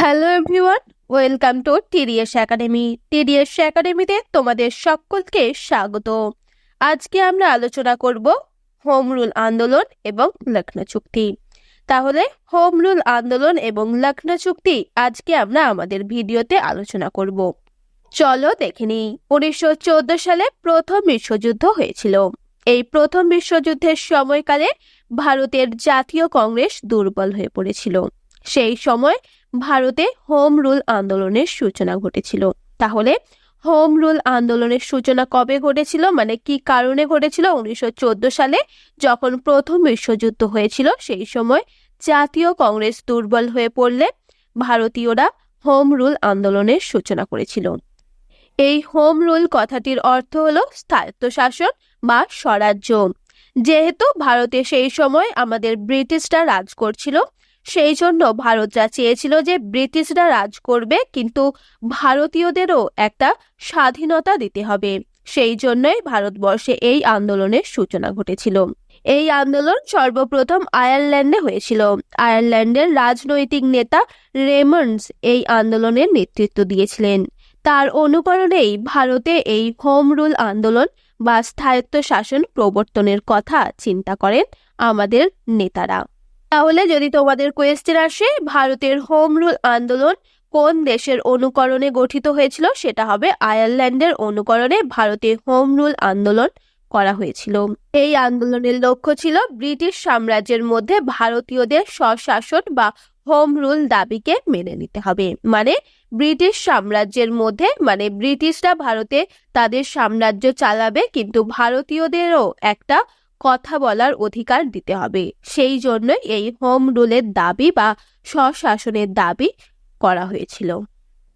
Hello everyone welcome to TDS academy TDS একাডেমিতে তোমাদের সকলকে স্বাগত। আজকে আমরা আলোচনা করব হোম রুল আন্দোলন এবং লখনৌ চুক্তি। তাহলে হোম রুল আন্দোলন এবং লখনৌ চুক্তি আজকে আমরা আমাদের ভিডিওতে আলোচনা করব। চলো দেখে নিই। উনিশশো চোদ্দ সালে প্রথম বিশ্বযুদ্ধ হয়েছিল। এই প্রথম বিশ্বযুদ্ধের সময়কালে ভারতের জাতীয় কংগ্রেস দুর্বল হয়ে পড়েছিল। সেই সময় ভারতে হোম রুল আন্দোলনের সূচনা ঘটেছিল। তাহলে হোম রুল আন্দোলনের সূচনা কবে ঘটেছিল? মানে কি কারণে ঘটেছিল? উনিশশো চোদ্দ সালে যখন প্রথম বিশ্বযুদ্ধ হয়েছিল, সেই সময় জাতীয় কংগ্রেস দুর্বল হয়ে পড়লে ভারতীয়রা হোম রুল আন্দোলনের সূচনা করেছিল। এই হোম রুল কথাটির অর্থ হলো স্থায়ত্বশাসন বা স্বরাজ্য। যেহেতু ভারতে সেই সময় আমাদের ব্রিটিশরা রাজ করছিল সেই জন্য ভারত যা চেয়েছিল যে ব্রিটিশরা রাজ করবে, কিন্তু ভারতীয়দেরও একটা স্বাধীনতা দিতে হবে। সেই জন্যই ভারতবর্ষে এই আন্দোলনের সূচনা ঘটেছিল। এই আন্দোলন সর্বপ্রথম আয়ারল্যান্ডে হয়েছিল। আয়ারল্যান্ডের রাজনৈতিক নেতা রেমন্ডস এই আন্দোলনের নেতৃত্ব দিয়েছিলেন। তার অনুকরণেই ভারতে এই হোম রুল আন্দোলন বা স্থায়ত্ব শাসন প্রবর্তনের কথা চিন্তা করেন আমাদের নেতারা। তাহলে যদি তোমাদের কোয়েশ্চেন আসে, ভারতের হোম রুল আন্দোলন কোন দেশের অনুকরণে গঠিত হয়েছিল? সেটা হবে আয়ারল্যান্ডের অনুকরণে ভারতে হোম রুল আন্দোলন করা হয়েছিল। এই আন্দোলনের লক্ষ্য ছিল ব্রিটিশ সাম্রাজ্যের মধ্যে ভারতীয়দের স্বশাসন বা হোম রুল দাবিকে মেনে নিতে হবে। মানে ব্রিটিশ সাম্রাজ্যের মধ্যে মানে ব্রিটিশরা ভারতে তাদের সাম্রাজ্য চালাবে, কিন্তু ভারতীয়দেরও একটা কথা বলার অধিকার দিতে হবে। সেই জন্য এই হোম রুলের দাবি বা স্বশাসনের দাবি করা হয়েছিল।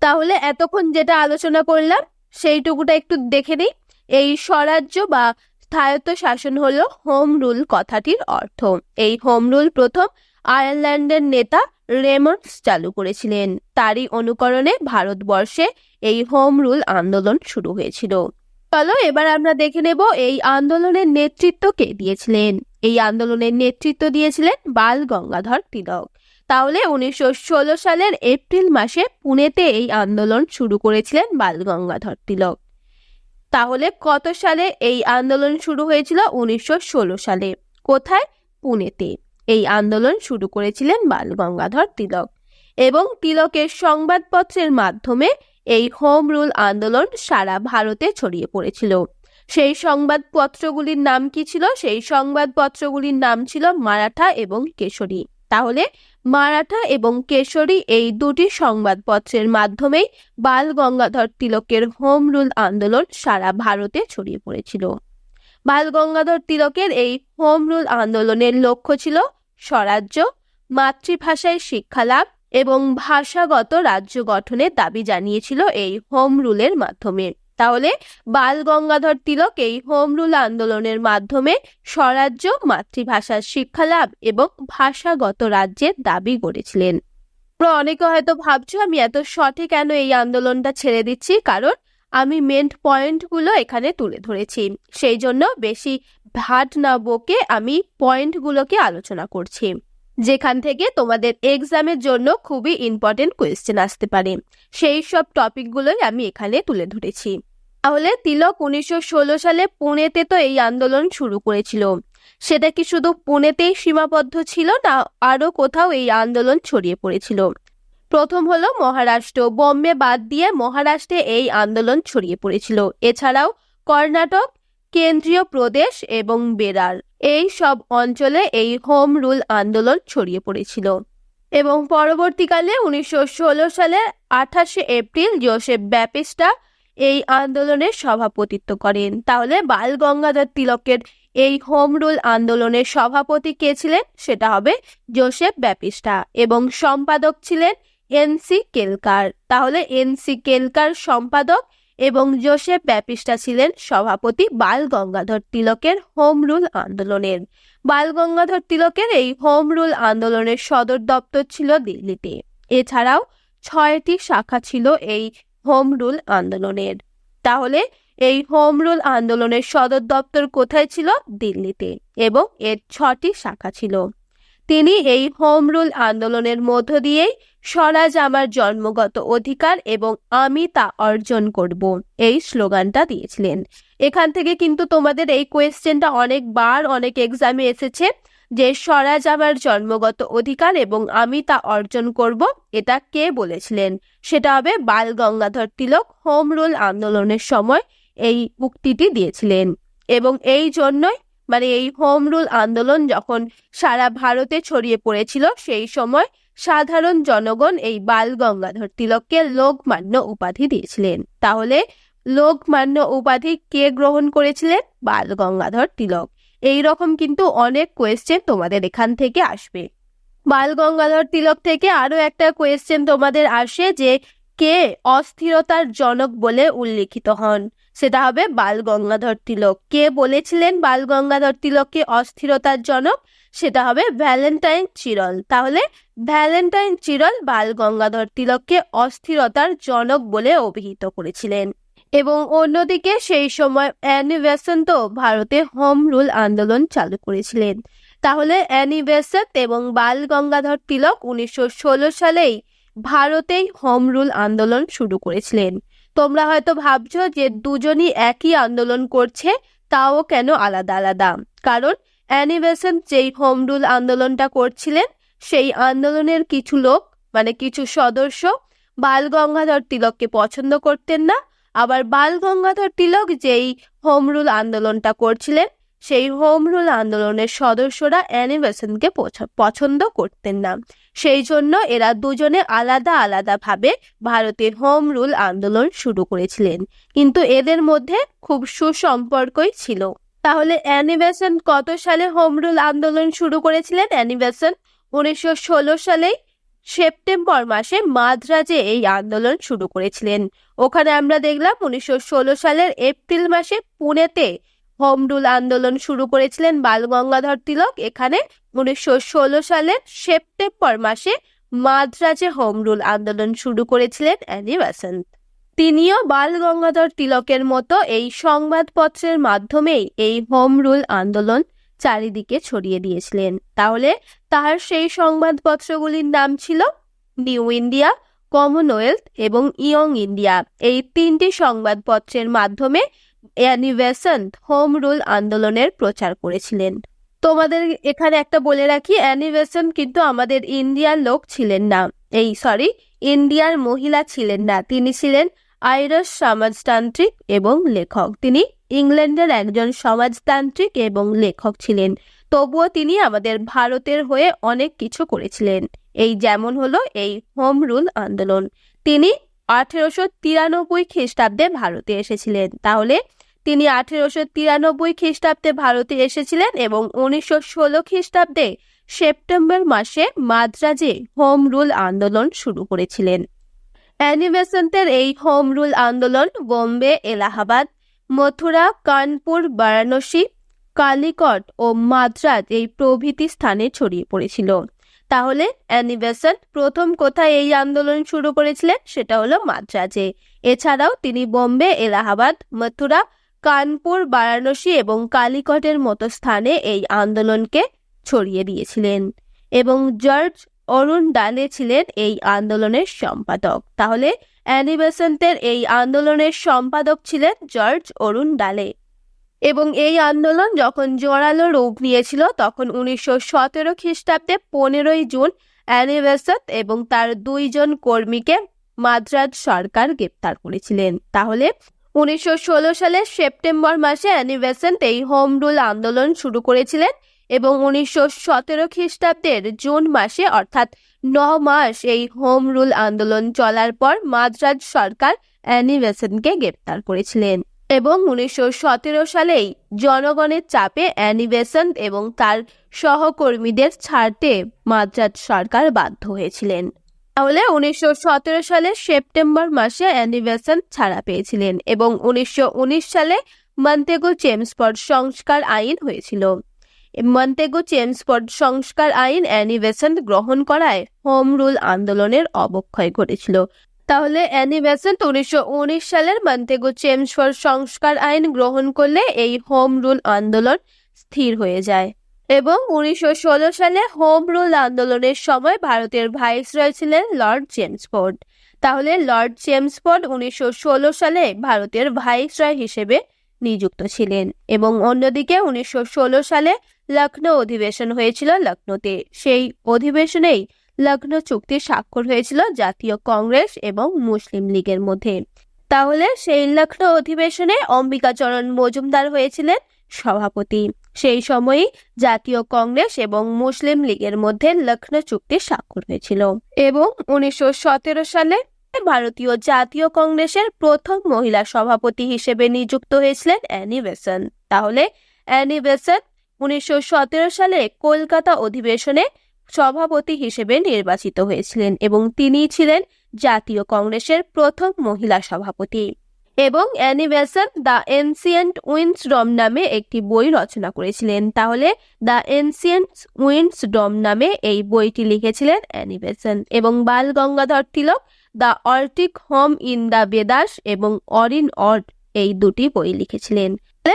তাহলে এতক্ষণ যেটা আলোচনা করলাম, সেইটুকুটা একটু দেখে নিই। এই স্বরাজ্য বা স্থায়ত্ব শাসন হল হোম রুল কথাটির অর্থ। এই হোম রুল প্রথম আয়ারল্যান্ডের নেতা রেমন্ডস চালু করেছিলেন। তারই অনুকরণে ভারতবর্ষে এই হোম রুল আন্দোলন শুরু হয়েছিল। চলো এবার আমরা দেখে নেব এই আন্দোলনের নেতৃত্ব কে দিয়েছিলেন। এই আন্দোলনের নেতৃত্ব দিয়েছিলেন বাল গঙ্গাধর তিলক। তাহলে উনিশশো ষোলো সালের এপ্রিল মাসে পুনেতে এই আন্দোলন শুরু করেছিলেন বাল গঙ্গাধর তিলক। তাহলে কত সালে এই আন্দোলন শুরু হয়েছিল উনিশশো ষোলো সালে? কোথায়? পুনেতে। এই আন্দোলন শুরু করেছিলেন বাল গঙ্গাধর তিলক। এবং তিলকের সংবাদপত্রের মাধ্যমে এই হোম রুল আন্দোলন সারা ভারতে ছড়িয়ে পড়েছিল। সেই সংবাদপত্রগুলির নাম কি ছিল? সেই সংবাদপত্রগুলির নাম ছিল মারাঠা এবং কেশরী। তাহলে মারাঠা এবং কেশরী এই দুটি সংবাদপত্রের মাধ্যমেই বাল গঙ্গাধর তিলকের হোম রুল আন্দোলন সারা ভারতে ছড়িয়ে পড়েছিল। বাল গঙ্গাধর তিলকের এই হোম রুল আন্দোলনের লক্ষ্য ছিল স্বরাজ্য, মাতৃভাষায় শিক্ষালাভ এবং ভাষাগত রাজ্য গঠনের দাবি জানিয়েছিল এই হোম রুলের মাধ্যমে। তাহলে বাল গঙ্গাধর তিলক এই হোম রুল আন্দোলনের মাধ্যমে স্বরাজ্য মাতৃভাষার শিক্ষালাভ এবং ভাষাগত রাজ্যের দাবি করেছিলেন। অনেকে হয়তো ভাবছ, আমি এত শর্টে কেন এই আন্দোলনটা ছেড়ে দিচ্ছি? কারণ আমি মেন পয়েন্টগুলো এখানে তুলে ধরেছি। সেই জন্য বেশি ভাট না বকে আমি পয়েন্টগুলোকে আলোচনা করছি। যেখান থেকে তোমাদের এক্সামের জন্য খুবই ইম্পর্টেন্ট কোয়েশ্চেন আসতে পারে। সেই সব টপিকগুলোই আমি এখানে তুলে ধরেছি। তাহলে তিলক উনিশশো ষোলো সালে পুনেতে তো এই আন্দোলন শুরু করেছিল। সেটা কি শুধু পুনেতেই সীমাবদ্ধ ছিল না আরও কোথাও এই আন্দোলন ছড়িয়ে পড়েছিল? প্রথম হলো মহারাষ্ট্র। বোম্বে বাদ দিয়ে মহারাষ্ট্রে এই আন্দোলন ছড়িয়ে পড়েছিল। এছাড়াও কর্ণাটক কেন্দ্রীয় প্রদেশ এবং বেরার এই সব অঞ্চলে এই হোম রুল আন্দোলন ছড়িয়ে পড়েছিল। এবং পরবর্তীকালে উনিশশো ষোলো সালের আঠাশে এপ্রিল জোসেফ ব্যাপিস্টা এই আন্দোলনের সভাপতিত্ব করেন। তাহলে বাল গঙ্গাধর তিলকের এই হোম রুল আন্দোলনের সভাপতি কে ছিলেন? সেটা হবে জোসেফ ব্যাপিস্টা এবং সম্পাদক ছিলেন এনসি কেলকার। তাহলে এনসি কেলকার সম্পাদক এবং জোসেফ ব্যাপিস্টা ছিলেন সভাপতি বাল গঙ্গাধর তিলকের হোম রুল আন্দোলনের। বাল গঙ্গাধর তিলকের এই হোম রুল আন্দোলনের সদর দপ্তর ছিল দিল্লিতে। এছাড়াও ছয়টি শাখা ছিল এই হোম রুল আন্দোলনের। তাহলে এই হোম রুল আন্দোলনের সদর দপ্তর কোথায় ছিল? দিল্লিতে। এবং এর ছটি শাখা ছিল। তিনি এই হোম রুল আন্দোলনের মধ্য দিয়েই স্বরাজ আমার জন্মগত অধিকার এবং আমি তা অর্জন করব, এই স্লোগানটা দিয়েছিলেন। এখান থেকে কিন্তু তোমাদের এই কোয়েশ্চেনটা অনেকবার, অনেক এক্সামে এসেছে যে স্বরাজ আমার জন্মগত অধিকার এবং আমি তা অর্জন করব, এটা কে বলেছিলেন? সেটা হবে বাল গঙ্গাধর তিলক হোম রুল আন্দোলনের সময় এই উক্তিটি দিয়েছিলেন এবং এই জন্যই মানে এই হোম রুল আন্দোলন যখন সারা ভারতে ছড়িয়ে পড়েছিল, সেই সময় সাধারণ জনগণ এই বাল গঙ্গাধর তিলককে লোকমান্য উপাধি দিয়েছিলেন। তাহলে লোকমান্য উপাধি কে গ্রহণ করেছিলেন? বাল গঙ্গাধর তিলক। এই রকম কিন্তু অনেক কোয়েশ্চেন তোমাদের এখান থেকে আসবে। বাল গঙ্গাধর তিলক থেকে আরও একটা কোয়েশ্চেন তোমাদের আসে যে, কে অস্থিরতার জনক বলে উল্লিখিত হন? সেটা হবে বাল গঙ্গাধর তিলক। কে বলেছিলেন বাল গঙ্গাধর তিলককে অস্থিরতার জনক? সেটা হবে ভ্যালেন্টাইন চিরল। তাহলে ভ্যালেন্টাইন চিরল বাল গঙ্গাধর তিলককে অস্থিরতার জনক বলে অভিহিত করেছিলেন। এবং অন্যদিকে সেই সময় অ্যানি বেসেন্ট ভারতে হোম রুল আন্দোলন চালু করেছিলেন। তাহলে অ্যানি বেসেন্ট এবং বাল গঙ্গাধর তিলক উনিশশো ষোলো সালেই ভারতেই হোম রুল আন্দোলন শুরু করেছিলেন। তোমরা হয়তো ভাবছ যে দুজনই একই আন্দোলন করছে, তাও কেন আলাদা আলাদা? কারণ অ্যানি যেই হোম রুল আন্দোলনটা করছিলেন, সেই আন্দোলনের কিছু লোক মানে কিছু সদস্য বাল গঙ্গাধর তিলককে পছন্দ করতেন না। আবার বাল গঙ্গাধর তিলক যেই হোম রুল আন্দোলনটা করছিলেন সেই হোম রুল আন্দোলনের সদস্যরা অ্যানি বেসেন্টকে পছন্দ করতেন না। সেই জন্য এরা দুজনে আলাদা আলাদা ভাবে ভারতের হোম রুল আন্দোলন শুরু করেছিলেন। কিন্তু এদের মধ্যে খুব সুসম্পর্কই ছিল। তাহলে অ্যানি বেসেন্ট কত সালে হোম রুল আন্দোলন শুরু করেছিলেন? অ্যানি বেসেন্ট উনিশশো ষোলো সালেই সেপ্টেম্বর মাসে মাদ্রাজে এই আন্দোলন শুরু করেছিলেন। ওখানে আমরা দেখলাম উনিশশো ষোলো সালের এপ্রিল মাসে পুনেতে হোম রুল আন্দোলন শুরু করেছিলেন বাল গঙ্গাধর তিলক। এখানে উনিশশো ষোলো সালের সেপ্টেম্বর মাসে মাদ্রাজে হোম রুল আন্দোলন শুরু করেছিলেন অ্যানি বেসেন্ট তিনিও বাল গঙ্গাধর তিলকের মতো এই সংবাদপত্রের মাধ্যমেই এই হোম রুল আন্দোলন চারিদিকে ছড়িয়ে দিয়েছিলেন। তাহলে তার সেই সংবাদপত্রগুলির নাম ছিল নিউ ইন্ডিয়া, কমনওয়েলথ এবং ইয়ং ইন্ডিয়া। এই তিনটি সংবাদপত্রের মাধ্যমে অ্যানি বেসেন্ট হোম রুল আন্দোলনের প্রচার করেছিলেন। তোমাদের এখানে একটা বলে রাখি অ্যানি বেসেন্ট কিন্তু আমাদের ইন্ডিয়ার লোক ছিলেন না। এই সরি ইন্ডিয়ার মহিলা ছিলেন না। তিনি ছিলেন আইরিশ সমাজতান্ত্রিক এবং লেখক। তিনি ইংল্যান্ডের একজন সমাজতান্ত্রিক এবং লেখক ছিলেন। তবুও তিনি আমাদের ভারতের হয়ে অনেক কিছু করেছিলেন। এই যেমন হলো এই হোম রুল আন্দোলন। তিনি আঠেরোশো তিরানব্বই খ্রিস্টাব্দে ভারতে এসেছিলেন। তাহলে তিনি আঠেরোশো তিরানব্বই খ্রিস্টাব্দে ভারতে এসেছিলেন এবং উনিশশো ষোলো খ্রিস্টাব্দে সেপ্টেম্বর মাসে মাদ্রাজে হোম রুল আন্দোলন শুরু করেছিলেন। অ্যানি বেসেন্টের এই হোম রুল আন্দোলন বোম্বে, এলাহাবাদ, মথুরা, কানপুর, বারাণসী, কালিকট ও মাদ্রাজ এই প্রভৃতি স্থানে ছড়িয়ে পড়েছিল। তাহলে অ্যানি বেসেন্ট প্রথম কোথায় এই আন্দোলন শুরু করেছিলেন সেটা হলো মাদ্রাজে। এছাড়াও তিনি বোম্বে, এলাহাবাদ, মথুরা, কানপুর, বারাণসী এবং কালিকটের মতো স্থানে এই আন্দোলনকে ছড়িয়ে দিয়েছিলেন এবং জর্জ অরুণ ডালে ছিলেন এই আন্দোলনের সম্পাদক। তাহলে অ্যানি এই আন্দোলনের সম্পাদক ছিলেন জর্জ অরুণ ডালে। এবং এই আন্দোলন যখন জোরালো রূপ নিয়েছিল, তখন উনিশশো সতেরো খ্রিস্টাব্দে পনেরোই জুন অ্যানি বেসেন্ট এবং তার দুইজন কর্মীকে মাদ্রাজ সরকার গ্রেপ্তার করেছিলেন। তাহলে উনিশশো ষোলো সালের সেপ্টেম্বর মাসে অ্যানি বেসেন্ট এই হোম রুল আন্দোলন শুরু করেছিলেন এবং উনিশশো সতেরো খ্রিস্টাব্দের জুন মাসে, অর্থাৎ ন মাস, এই হোম রুল আন্দোলন চলার পর মাদ্রাজ সরকার অ্যানি বেসেন্টকে গ্রেপ্তার করেছিলেন। এবং উনিশশো সতেরো সালেই জনগণের চাপে অ্যানি বেসেন্ট এবং তার সহকর্মীদের ছাড়তে মাদ্রাজ সরকার বাধ্য হয়েছিলেন। তাহলে উনিশশো সতেরো সালের সেপ্টেম্বর মাসে অ্যানি বেসেন্ট ছাড়া পেয়েছিলেন এবং উনিশশো উনিশ সালে মন্তেগো চেমসফোর্ড সংস্কার আইন হয়েছিল। মন্তেগো চেমসফোর্ড সংস্কার আইন অ্যানি বেসেন্ট গ্রহণ করায় হোম রুল আন্দোলনের অবক্ষয় ঘটেছিল। তাহলে অ্যানি বেসেন্ট উনিশশো সালের মন্তেগো চেমসফোর্ড সংস্কার আইন গ্রহণ করলে এই হোম রুল আন্দোলন স্থির হয়ে যায়। এবং উনিশশো ষোলো সালে হোম রুল আন্দোলনের সময় ভারতের ভাইসরয় ছিলেন লর্ড জেমস ফোর্ড। তাহলে লর্ড জেমস ফোর্ড উনিশশো সালে ভারতের ভাইসরয় হিসেবে নিযুক্ত ছিলেন এবং অন্যদিকে উনিশশো ষোলো সালে লখনৌ অধিবেশন হয়েছিল লখনৌতে। সেই অধিবেশনেই লখনৌ চুক্তি স্বাক্ষর হয়েছিল জাতীয় কংগ্রেস এবং মুসলিম লীগের মধ্যে। তাহলে সেই লখনৌ অধিবেশনে অম্বিকাচরণ মজুমদার হয়েছিলেন সভাপতি। সেই সময়ই জাতীয় কংগ্রেস এবং মুসলিম লীগের মধ্যে লখনৌ চুক্তি স্বাক্ষর হয়েছিল এবং উনিশশো সতেরো সালে ভারতীয় জাতীয় কংগ্রেসের প্রথম মহিলা সভাপতি হিসেবে নিযুক্ত হয়েছিলেন অ্যানি বেসন তাহলে অ্যানি বেসন উনিশশো সতেরো সালে কলকাতা অধিবেশনে সভাপতি হিসেবে নির্বাচিত হয়েছিলেন এবং তিনিই ছিলেন জাতীয় কংগ্রেসের প্রথম মহিলা সভাপতি। এবং Annie Besant the ancient wisdom নামে একটি বই রচনা করেছিলেন। তাহলে দ্য এনসিয়েন্ট উইন্সডম নামে এই বইটি লিখেছিলেন অ্যানি বেসন এবং Bal Gangadhar Tilak, the Arctic home in the Vedas এবং অরিন অর্ড এই দুটি বই লিখেছিলেন।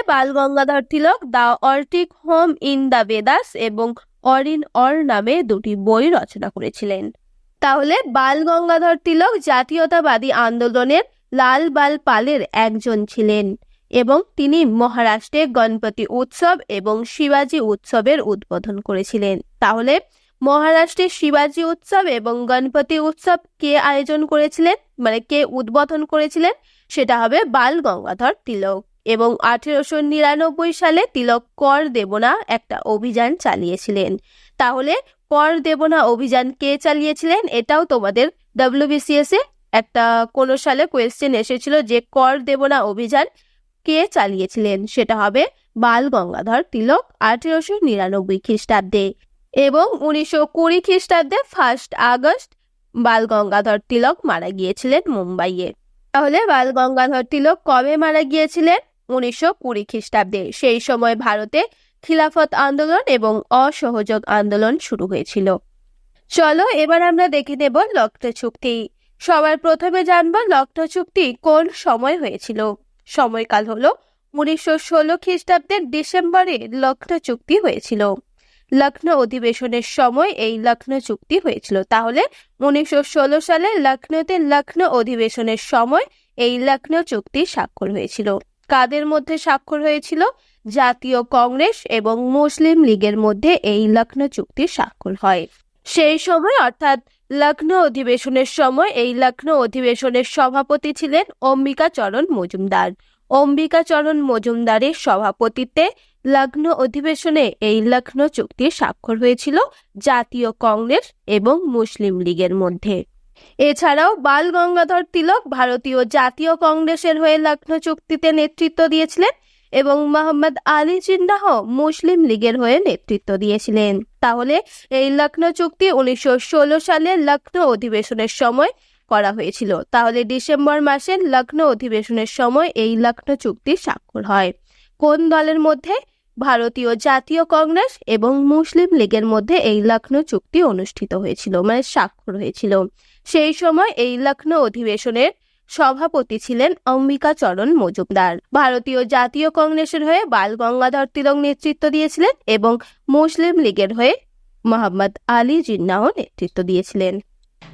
Bal Gangadhar Tilak, the Arctic home in the Vedas এবং অরিন অর নামে দুটি বই রচনা করেছিলেন। তাহলে বাল গঙ্গাধর তিলক জাতীয়তাবাদী আন্দোলনের লাল বাল পালের একজন ছিলেন এবং তিনি মহারাষ্ট্রে গণপতি উৎসব এবং শিবাজি উৎসবের উদ্বোধন করেছিলেন। তাহলে মহারাষ্ট্রে শিবাজি উৎসব এবং গণপতি উৎসব কে আয়োজন করেছিলেন? মানে কে উদ্বোধন করেছিলেন? সেটা হবে বাল গঙ্গাধর তিলক। এবং আঠেরোশো নিরানব্বই সালে তিলক কর দেবনা একটা অভিযান চালিয়েছিলেন। তাহলে কর দেবনা অভিযান কে চালিয়েছিলেন? এটাও তোমাদের ডাব্লিউবিসিএস এ একটা কোনো সালে কোয়েশ্চেন এসেছিল যে কর দেবনা অভিযান কে চালিয়েছিলেন? সেটা হবে বাল গঙ্গাধর তিলক আঠেরোশো নিরানব্বই খ্রিস্টাব্দে এবং উনিশশো কুড়ি খ্রিস্টাব্দে ফার্স্ট আগস্ট বাল গঙ্গাধর তিলক মারা গিয়েছিলেন মুম্বাইয়ে। তাহলে বাল গঙ্গাধর তিলক কবে মারা গিয়েছিলেন? উনিশশো কুড়ি খ্রিস্টাব্দে সেই সময় ভারতে খিলাফত আন্দোলন এবং অসহযোগ আন্দোলন শুরু হয়েছিল। চলো এবার আমরা দেখে নেব লক্ষ্য চুক্তি। সবার প্রথমে জানব লক্ষ্য চুক্তি কোন সময় হয়েছিল। সময়কাল হলো উনিশশো ষোলো খ্রিস্টাব্দের ডিসেম্বরে লক্ষ্ণৌ চুক্তি হয়েছিল। লক্ষ্ণৌ অধিবেশনের সময় এই লক্ষ্ণৌ চুক্তি হয়েছিল। তাহলে উনিশশো ষোলো সালে লক্ষ্ণৌতে লক্ষ্ণৌ অধিবেশনের সময় এই লক্ষ্ণৌ চুক্তি স্বাক্ষর হয়েছিল। কাদের মধ্যে স্বাক্ষর হয়েছিল? জাতীয় কংগ্রেস এবং মুসলিম লীগের মধ্যে এই লক্ষ্ণৌ চুক্তি স্বাক্ষর হয়। সেই সময়, অর্থাৎ লক্ষ্ণৌ অধিবেশনের সময়, এই লক্ষ্ণৌ অধিবেশনের সভাপতি ছিলেন অম্বিকাচরণ মজুমদার। অম্বিকাচরণ মজুমদারের সভাপতিত্বে লক্ষ্ণৌ অধিবেশনে এই লক্ষ্ণৌ চুক্তি স্বাক্ষর হয়েছিল জাতীয় কংগ্রেস এবং মুসলিম লীগের মধ্যে। এছাড়াও বাল গঙ্গাধর তিলক ভারতীয় জাতীয় কংগ্রেসের হয়ে লক্ষ্ণৌ চুক্তিতে নেতৃত্ব দিয়েছিলেন এবং মোহাম্মদ আলী জিন্নাহ মুসলিম লীগের হয়ে নেতৃত্ব দিয়েছিলেন। তাহলে এই লক্ষ্ণৌ চুক্তি উনিশশো ষোলো সালে লক্ষ্ণৌ অধিবেশনের সময় করা হয়েছিল। তাহলে ডিসেম্বর মাসের লক্ষ্ণৌ অধিবেশনের সময় এই লক্ষ্ণৌ চুক্তি স্বাক্ষর হয়। কোন দলের মধ্যে? ভারতীয় জাতীয় কংগ্রেস এবং মুসলিম লীগের মধ্যে এই লক্ষ্ণৌ চুক্তি অনুষ্ঠিত হয়েছিল মানে স্বাক্ষর হয়েছিল। সেই সময় এই লক্ষ্ণৌ অধিবেশনের সভাপতি ছিলেন অম্বিকাচরণ মজুমদার। ভারতীয় জাতীয় কংগ্রেসের হয়ে বাল গঙ্গাধর তিলক নেতৃত্ব দিয়েছিলেন এবং মুসলিম লীগের হয়ে মোহাম্মদ আলী জিন্নাহ নেতৃত্ব দিয়েছিলেন।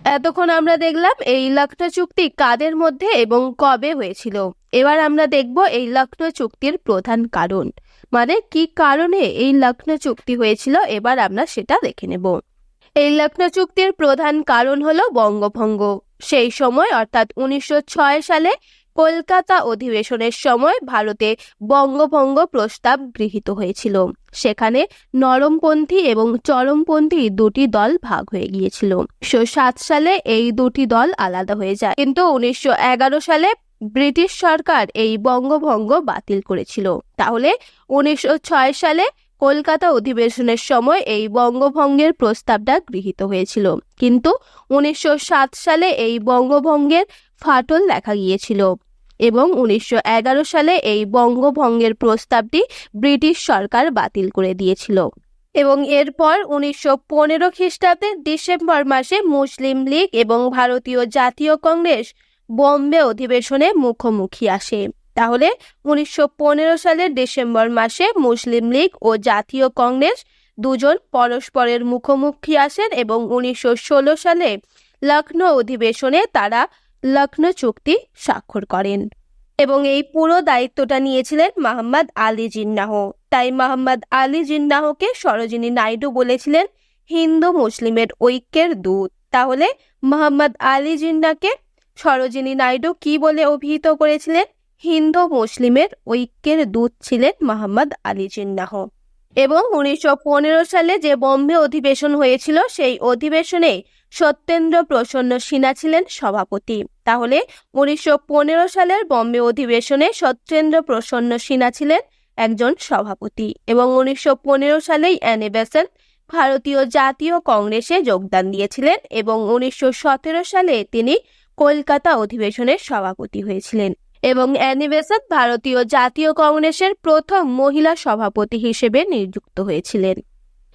এতক্ষণ আমরা দেখলাম এই লক্ষ্ণৌ চুক্তি কাদের মধ্যে এবং কবে হয়েছিল। এবার আমরা দেখব এই লক্ষ্ণৌ চুক্তির প্রধান কারণ। মানে কি কারণে এই লক্ষ্ণৌ চুক্তি হয়েছিল? এবার আমরা সেটা দেখে নেব। এই লক্ষ্ণৌ চুক্তির প্রধান কারণ হলো বঙ্গভঙ্গ। সেই সময়, অর্থাৎ উনিশশো ছয় সালে কলকাতা অধিবেশনের সময় ভারতে বঙ্গভঙ্গ প্রস্তাব গৃহীত হয়েছিল। সেখানে নরমপন্থী এবং চরমপন্থী দুটি দল ভাগ হয়ে গিয়েছিল। সাত সালে এই দুটি দল আলাদা হয়ে যায়। কিন্তু উনিশশো এগারো সালে ব্রিটিশ সরকার এই বঙ্গভঙ্গ বাতিল করেছিল। তাহলে উনিশশো ছয় সালে কলকাতা অধিবেশনের সময় এই বঙ্গভঙ্গের প্রস্তাবটা গৃহীত হয়েছিল। কিন্তু উনিশশো সাত সালে এই বঙ্গভঙ্গের ফাটল দেখা গিয়েছিল এবং উনিশশো এগারো সালে এই বঙ্গভঙ্গের প্রস্তাবটি ব্রিটিশ সরকার বাতিল করে দিয়েছিল। এবং এরপর উনিশশো পনেরো খ্রিস্টাব্দে ডিসেম্বর মাসে মুসলিম লীগ এবং ভারতীয় জাতীয় কংগ্রেস বম্বে অধিবেশনে মুখোমুখি আসে। তাহলে উনিশশো পনেরো সালের ডিসেম্বর মাসে মুসলিম লীগ ও জাতীয় কংগ্রেস দুজন পরস্পরের মুখোমুখি আসেন এবং উনিশশো ষোলো সালে লখনৌ অধিবেশনে তারা লখনৌ চুক্তি স্বাক্ষর করেন এবং এই পুরো দায়িত্বটা নিয়েছিলেন মোহাম্মদ আলী জিন্নাহ। তাই মোহাম্মদ আলী জিন্নাহকে সরোজিনী নাইডু বলেছিলেন, হিন্দু মুসলিমের ঐক্যের দূত। তাহলে মোহাম্মদ আলী জিন্নাকে সরোজিনী নাইডু কি বলে অভিহিত করেছিলেন? হিন্দু মুসলিমের ঐক্যের দূত ছিলেন মোহাম্মদ আলী জিন্নাহ। এবং উনিশশো পনেরো সালে যে বম্বে অধিবেশন হয়েছিল, সেই অধিবেশনে সত্যেন্দ্র প্রসন্ন সিনহা ছিলেন সভাপতি। তাহলে উনিশশো পনেরো সালের বম্বে অধিবেশনে সত্যেন্দ্র প্রসন্ন সিনহা ছিলেন একজন সভাপতি। এবং উনিশশো পনেরো সালেই অ্যানি বেসেন্ট ভারতীয় জাতীয় কংগ্রেসে যোগদান দিয়েছিলেন। এবং উনিশশো সতেরো সালে তিনি কলকাতা অধিবেশনের সভাপতি হয়েছিলেন এবং অ্যানি বেসেন্ট ভারতীয় জাতীয় কংগ্রেসের প্রথম মহিলা সভাপতি হিসেবে নিযুক্ত হয়েছিলেন।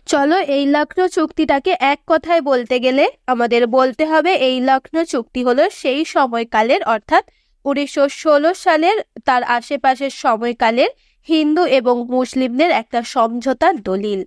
চলো এই লখনৌ চুক্তিটাকে এক কথায় বলতে গেলে আমাদের বলতে হবে এই লখনৌ চুক্তি হলো সেই সময়কালের অর্থাৎ উনিশশো ষোলো সালের তার আশেপাশের সময়কালের হিন্দু এবং মুসলিমদের একটা সমঝোতার দলিল।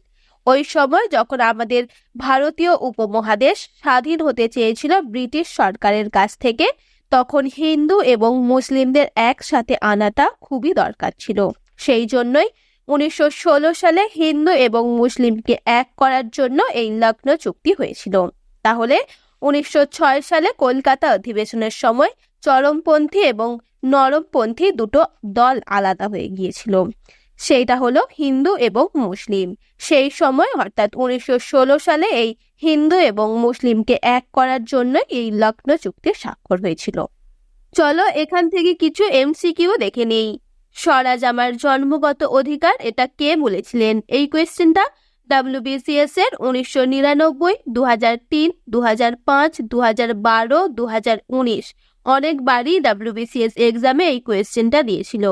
ওই সময় যখন আমাদের ভারতীয় উপমহাদেশ স্বাধীন হতে চেয়েছিল ব্রিটিশ সরকারের কাছ থেকে, তখন হিন্দু এবং মুসলিমদের একসাথে আনাটা খুবই দরকার ছিল। সেই জন্যই উনিশশো ষোলো সালে হিন্দু এবং মুসলিমকে এক করার জন্য এই লখনৌ চুক্তি হয়েছিল। তাহলে উনিশশো ছয় সালে কলকাতা অধিবেশনের সময় চরমপন্থী এবং নরমপন্থী দুটো দল আলাদা হয়ে গিয়েছিল। সেইটা হলো হিন্দু এবং মুসলিম। সেই সময়, অর্থাৎ উনিশশো ষোলো সালে এই হিন্দু এবং মুসলিমকে এক করার জন্য এই লখনৌ চুক্তি স্বাক্ষর হয়েছিল। চলো এখান থেকে কিছু এমসিকিউ দেখে নেই। স্বরাজ আমার জন্মগত অধিকার, এটা কে বলেছিলেন? এই কোয়েশ্চেনটা ডাব্লিউবিসিএস এর উনিশশো নিরানব্বই দু হাজার তিন দু হাজার পাঁচ দু হাজার বারো দু হাজার উনিশ। অনেকবারই ডাব্লিউবিসিএস এক্সামে এই কোয়েশ্চেনটা দিয়েছিল।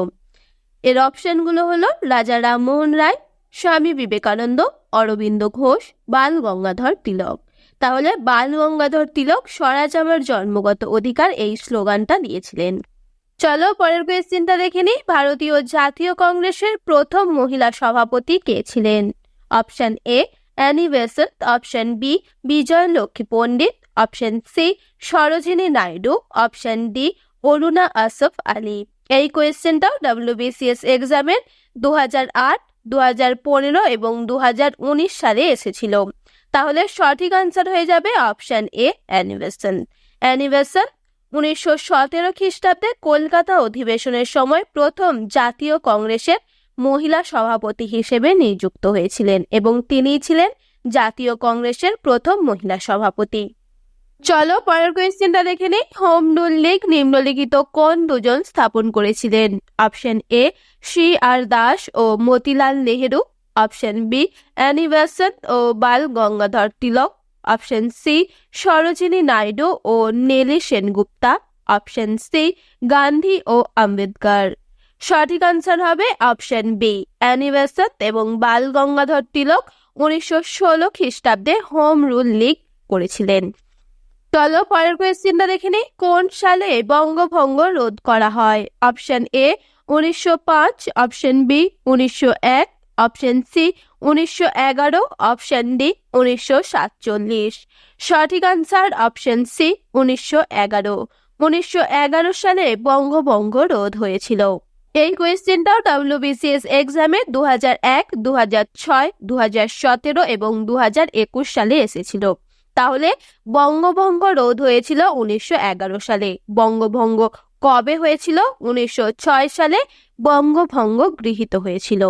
এর অপশনগুলো হলো রাজা রামমোহন রায়, স্বামী বিবেকানন্দ, অরবিন্দ ঘোষ, বাল গঙ্গাধর তিলক। তাহলে বাল গঙ্গাধর তিলক স্বরাজ আমার জন্মগত অধিকার এই স্লোগানটা দিয়েছিলেন। চলো পরের কোয়েশ্চেনটা দেখে নিই। ভারতীয় জাতীয় কংগ্রেসের প্রথম মহিলা সভাপতি কে ছিলেন? Option A Annie Besant option B Vijay Lakshmi Pandit. Option C Sarojini Naidu. Option D Aruna Asaf Ali. এই কোয়েশ্চেনটাও ডাব্লিউবিসিএস এক্সামের দু হাজার আট দু হাজার পনেরো এবং দু হাজার উনিশ সালে এসেছিল। তাহলে সঠিক আনসার হয়ে যাবে অপশন এ অ্যানিভেসন অ্যানিভেসন উনিশশো সতেরো খ্রিস্টাব্দে কলকাতা অধিবেশনের সময় প্রথম জাতীয় কংগ্রেসের মহিলা সভাপতি হিসেবে নিযুক্ত হয়েছিলেন এবং তিনিই ছিলেন জাতীয় কংগ্রেসের প্রথম মহিলা সভাপতি। চলো পরের কোয়েশ্চেনটা দেখে নিই। হোম রুল লীগ নিম্নলিখিত কোন দুজন স্থাপন করেছিলেন? Option A Shri R Das O Motilal Nehru. Option B Annie Besant O Bal Gangadhar Tilak. Option C Sarojini Naidu O Nellie Sengupta. Option C Gandhi ও আম্বেদকর। সঠিক আনসার হবে অপশন বি অ্যানি বেসেন্ট এবং বাল গঙ্গাধর তিলক উনিশশো ষোলো খ্রিস্টাব্দে হোম রুল লীগ করেছিলেন। চলো পরের কোয়েশ্চেনটা দেখে নিই। কোন সালে বঙ্গভঙ্গ রোধ করা হয়? অপশন এ উনিশশো পাঁচ অপশন বি উনিশশো এক অপশন সি উনিশশো এগারো অপশন ডি উনিশশো সাতচল্লিশ। সঠিক আনসার অপশন সি উনিশশো এগারো। উনিশশো এগারো সালে বঙ্গভঙ্গ রোধ হয়েছিল। এই কোয়েশ্চেনটাও ডাব্লিউবিসিএস এক্সামে দু হাজার এক দু হাজার ছয় দু হাজার সতেরো এবং দু হাজার একুশ সালে এসেছিল। তাহলে বঙ্গভঙ্গ রোধ হয়েছিল উনিশশো এগারো সালে। বঙ্গভঙ্গ কবে হয়েছিল? উনিশশো ছয় সালে বঙ্গভঙ্গ গৃহীত হয়েছিল।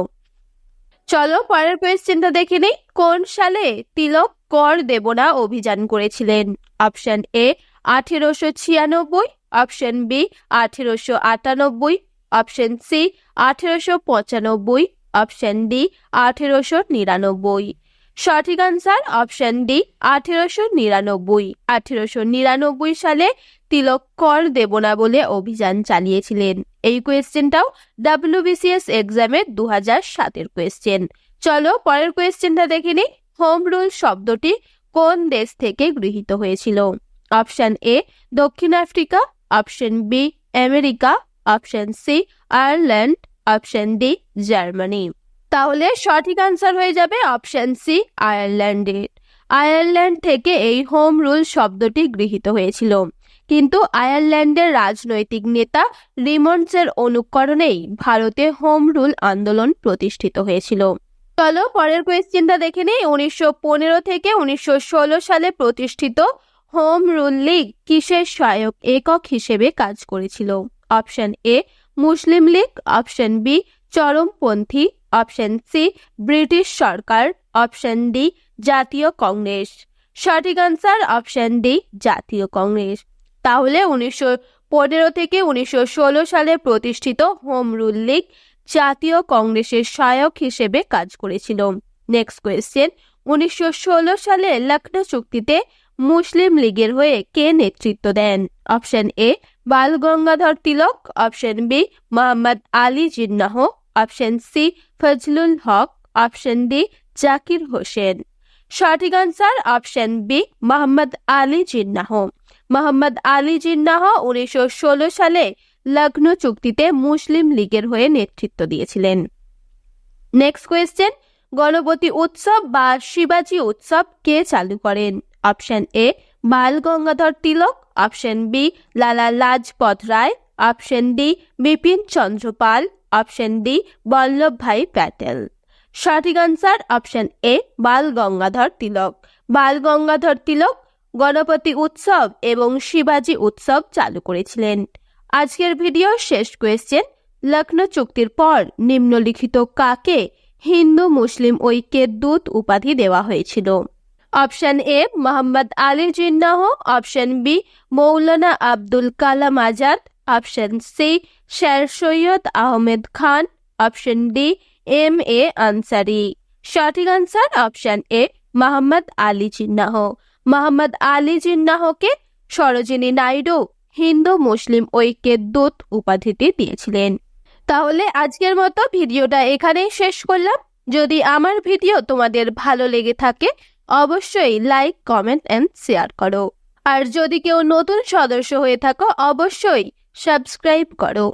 চলো পরের কোয়েশ্চেনটা দেখে নিই। কোন সালে তিলক কর দেব না অভিযান করেছিলেন? অপশন এ আঠেরোশো ছিয়ানব্বই। অপশন বি আঠেরোশো আটানব্বই। অপশন সি আঠেরোশো পঁচানব্বই। অপশন ডি আঠেরোশো নিরানব্বই। সঠিক আনসার অপশন ডি আঠেরোশো নিরানব্বই। আঠেরোশো নিরানব্বই সালে তিলক কর দেব না বলে অভিযান চালিয়েছিলেন। এই কোয়েশ্চেনটাও ডাব্লিউবিসিএস এক্সামের দু হাজার সাতের কোয়েশ্চেন চলো পরের কোয়েশ্চেনটা দেখে নিই। হোম রুল শব্দটি কোন দেশ থেকে গৃহীত হয়েছিল? অপশন এ দক্ষিণ Africa. Option B America. Option C Ireland. Option D Germany. তাহলে সঠিক আনসার হয়ে যাবে অপশন সি আয়ারল্যান্ডের আয়ারল্যান্ড থেকে এই হোম রুল শব্দটি গৃহীত হয়েছিল। কিন্তু আয়ারল্যান্ডের রাজনৈতিক নেতা রিমন্ডসের অনুকরণেই ভারতে হোম রুল আন্দোলন প্রতিষ্ঠিত হয়েছিল। চলো পরের কোয়েশ্চেনটা দেখে নেই। উনিশশো পনেরো থেকে উনিশশো ষোলো সালে প্রতিষ্ঠিত হোম রুল লীগ কিসের সহায়ক একক হিসেবে কাজ করেছিল? Option A Muslim League option B চরমপন্থী অপশন সি, ব্রিটিশ সরকার। অপশন ডি, জাতীয় কংগ্রেস। সঠিক আনসার অপশন ডি, জাতীয় কংগ্রেস। তাহলে উনিশশো পনেরো থেকে উনিশশো ষোলো সালে প্রতিষ্ঠিত হোম রুল লীগ জাতীয় কংগ্রেসের সহায়ক হিসেবে কাজ করেছিল। নেক্সট কোয়েশ্চেন উনিশশো ষোলো সালে লখনৌ চুক্তিতে মুসলিম লীগের হয়ে কে নেতৃত্ব দেন? Option A, Bal Gangadhar Tilak. Option B, Mohammad Ali Jinnah. Option C Fazlul Haq option D Zakir Hussain. সঠিক answer option B Mohammad Ali Jinnah. Mohammad Ali Jinnah উনিশশো ষোলো সালে লগ্ন চুক্তিতে মুসলিম লীগের হয়ে নেতৃত্ব দিয়েছিলেন। নেক্সট কোয়েশ্চেন গণপতি উৎসব বা শিবাজি উৎসব কে চালু করেন? Option A Bal Gangadhar Tilak. Option B Lala Lajpat Rai. Option D Bipin Chandra Pal option D Vallabhbhai Patel সঠিক answer option A Bal Gangadhar Tilak Bal Gangadhar Tilak Ganapati উৎসব এবং শিবাজি উৎসব চালু করেছিলেন। আজকের ভিডিও শেষ কোয়েশ্চেন লখনৌ চুক্তির পর নিম্নলিখিত কাকে হিন্দু মুসলিম ঐক্যের দূত উপাধি দেওয়া হয়েছিল? Option A Mohammad Ali Jinnah option B Maulana Abdul Kalam Azad option C sir Syed Ahmed Khan option D M A Ansari সঠিক answer option A Mohammad Ali Jinnah Mohammad Ali জিন্নাহকে Sarojini Naidu Hindu মুসলিম ঐক্যের দূত উপাধিটি দিয়েছিলেন। তাহলে আজকের মতো ভিডিওটা এখানেই শেষ করলাম। যদি আমার ভিডিও তোমাদের ভালো লেগে থাকে, অবশ্যই লাইক, কমেন্ট এন্ড শেয়ার করো। আর যদি কেউ নতুন সদস্য হয়ে থাকো, অবশ্যই সাবস্ক্রাইব করো।